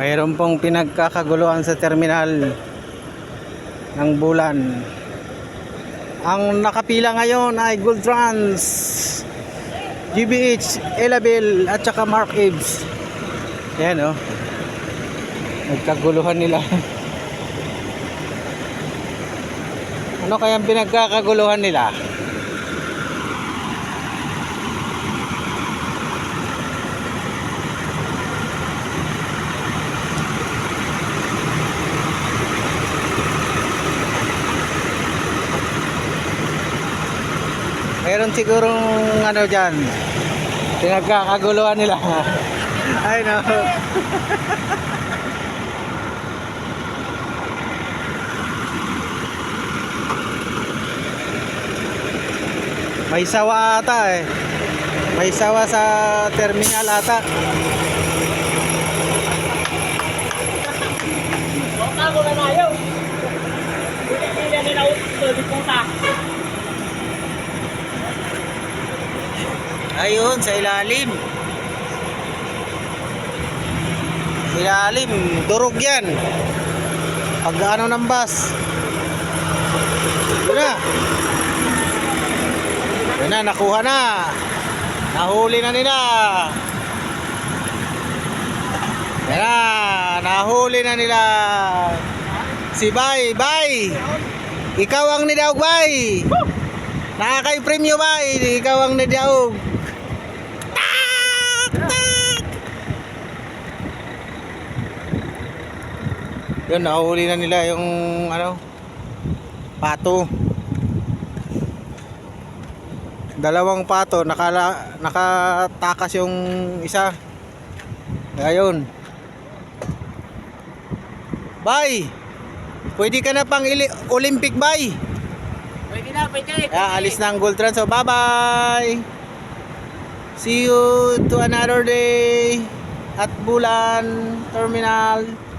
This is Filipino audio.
Mayroon pong pinagkakaguluhan sa terminal ng bulan. Ang nakapila ngayon ay Gold Trans, GBH, Elabel at saka Mark Ives. Yan oh. Nagkaguluhan nila. ano kayang pinagkakaguluhan nila? Meron sigurong ano dyan. Pinagkakaguluhan nila. Ay no. May sawa ata eh. May sawa sa terminal ata. Baka mo na tayo. Pili-pili nila ulo di Ayun, sa ilalim. Ilalim, durog yan. Pag ano ng bus. Yun na. Yun na, nakuha na. Nahuli na nila. Yan na, nahuli na nila. Si Bay, Bay. Ikaw ang nidaog, Bay. Nakakay premyo, Bay. Ikaw ang nidaog. Yun, nahuli na nila yung ano, pato. Dalawang pato, nakala, nakatakas yung isa. Ayun. Bay! Pwede ka na pang Olympic, bay! Pwede na, pwede. Ah, alis na ang Gold Trans. So, bye-bye! See you to another day at Bulan Terminal.